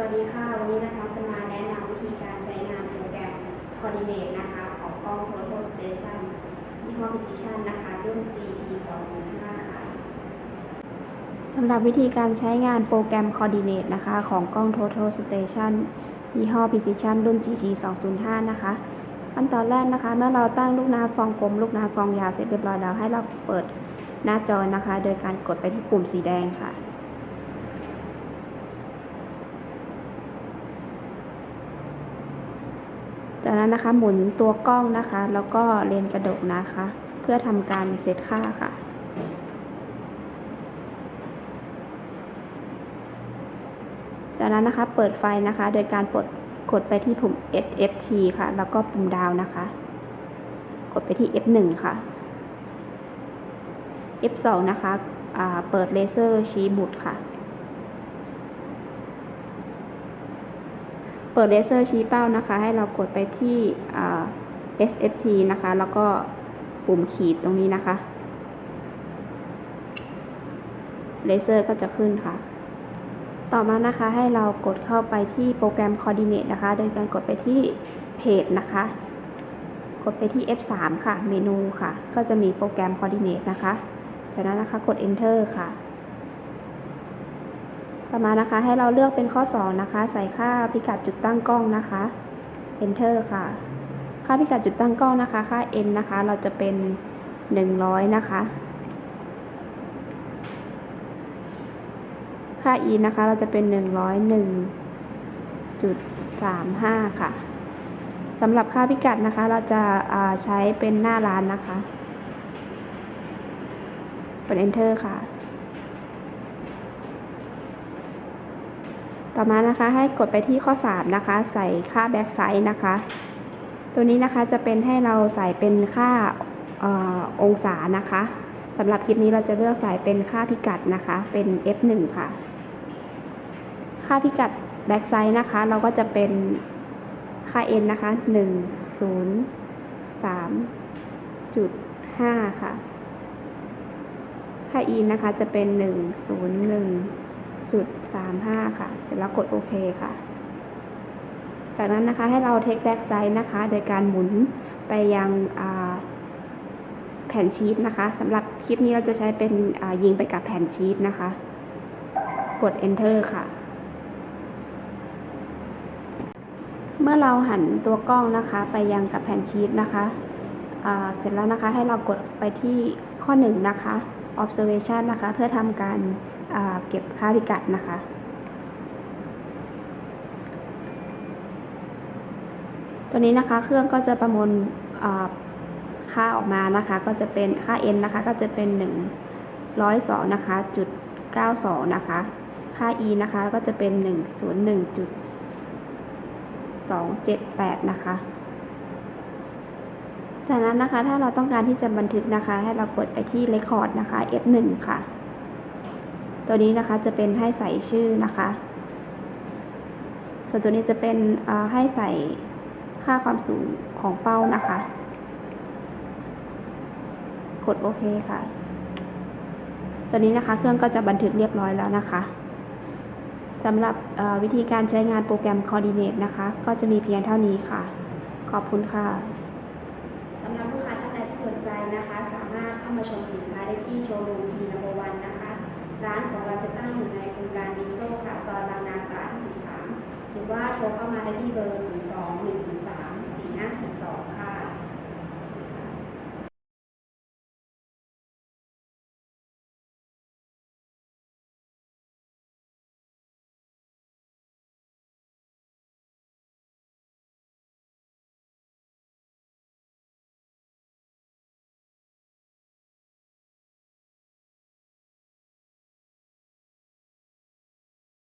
วัสดีค่ะ วันนี้นะคะจะมาแนะนำวิธีการใช้งานโปรแกรม Coordinate นะคะ ของกล้อง Photo Station ยี่ห้อ Precision นะคะรุ่น GT 205ค่ะสำหรับวิธีการใช้งานโปรแกรม Coordinate นะคะ ของกล้อง Total Station ยี่ห้อ Precision รุ่น GT 205นะคะขั้นตอนแรกนะคะ เมื่อเราตั้งลูกน้ำฟองกลม ลูกน้ำฟองยาวเสร็จเรียบร้อยแล้วให้เราเปิดหน้าจอนะคะ โดยการกดไปที่ปุ่มสีแดงค่ะ จากนั้นนะคะหมุนตัวกล้องนะคะ แล้วก็เลนกระดกนะคะ เพื่อทำการเซตค่าค่ะจากนั้นนะคะเปิดไฟนะคะ โดยการกดกดไปที่ปุ่ม SFT ค่ะ แล้วก็ปุ่มดาวนะคะ กดไปที่ F1 ค่ะ F2 นะคะเปิดเลเซอร์ชี้บุตรค่ะ เปิดเลเซอร์ชี้เป้านะคะ ให้เรากดไปที่ SFT นะคะ แล้วก็ปุ่มขีดตรงนี้นะคะ เลเซอร์ก็จะขึ้นค่ะ ต่อมานะคะให้เรากดเข้าไปที่โปรแกรม Coordinate นะคะ โดยการกดไปที่เพจนะคะ กดไปที่ F3 ค่ะ เมนูค่ะ ก็จะมีโปรแกรม Coordinate นะคะ จากนั้นนะคะกด Enter ค่ะ ต่อมานะคะให้เราเลือกเป็นข้อ 2 นะคะ ใส่ค่าพิกัดจุดตั้งกล้องนะคะ Enter ค่ะ ค่าพิกัดจุดตั้งกล้องนะคะ ค่า n นะคะ เราจะเป็น 100 นะคะ ค่า e นะคะ เราจะเป็น 101.35 ค่ะสำหรับค่าพิกัดนะคะ เราจะาใช้เป็นหน้าร้านนะคะ กด enter ค่ะ ต่อมานะคะให้กดไปที่ข้อ 3 นะคะ ใส่ค่าแบ็กไซส์นะคะ ตัวนี้นะคะจะเป็นให้เราใส่เป็นค่าอองศานะคะสำหรับคลิปนี้เราจะเลือกใส่เป็นค่าพิกัดนะคะ เป็น f1 ค่ะ ค่าพิกัดแบ็กไซส์นะคะ เราก็จะเป็นค่า n นะคะ 1 0 3จุด5ค่ะ ค่า e นะคะจะเป็น 1 0 1 จุดสามห้าค่ะ เสร็จแล้วกดโอเคค่ะ จากนั้นนะคะให้เราเทคแบ็กไซส์นะคะ โดยการหมุนไปยังแผ่นชีตนะคะสำหรับคลิปนี้เราจะใช้เป็นยิงไปกับแผ่นชีตนะคะ กด enter ค่ะ เมื่อเราหันตัวกล้องนะคะไปยังกับแผ่นชีตนะคะเสร็จแล้วนะคะให้เรากดไปที่ข้อ1นนะคะ observation นะคะ เพื่อทำการ เก็บค่าพิกัดนะคะ ตัวนี้นะคะเครื่องก็จะประมวลค่าออกมานะคะ ก็จะเป็นค่า n นะคะ ก็จะเป็น 102นะคะจุด92นะคะ ค่า e นะคะก็จะเป็น 101จุด278 นะคะ จากนั้นนะคะถ้าเราต้องการที่จะบันทึกนะคะ ให้เรากดไปที่ Record นะคะ F1 ค่ะ ตัวนี้นะคะจะเป็นให้ใส่ชื่อนะคะ ส่วนตัวนี้จะเป็นให้ใส่ค่าความสูงของเป้านะคะ กดโอเคค่ะ ตัวนี้นะคะเครื่องก็จะบันทึกเรียบร้อยแล้วนะคะสำหรับวิธีการใช้งานโปรแกรม Coordinate นะคะ ก็จะมีเพียงเท่านี้ค่ะ ขอบคุณค่ะสำหรับลูกค้าท่านใดที่สนใจนะคะ สามารถเข้ามาชมสินค้าได้ที่โชว์รูมพีนั โทรเข้ามาได้ที่เบอร์ 02 103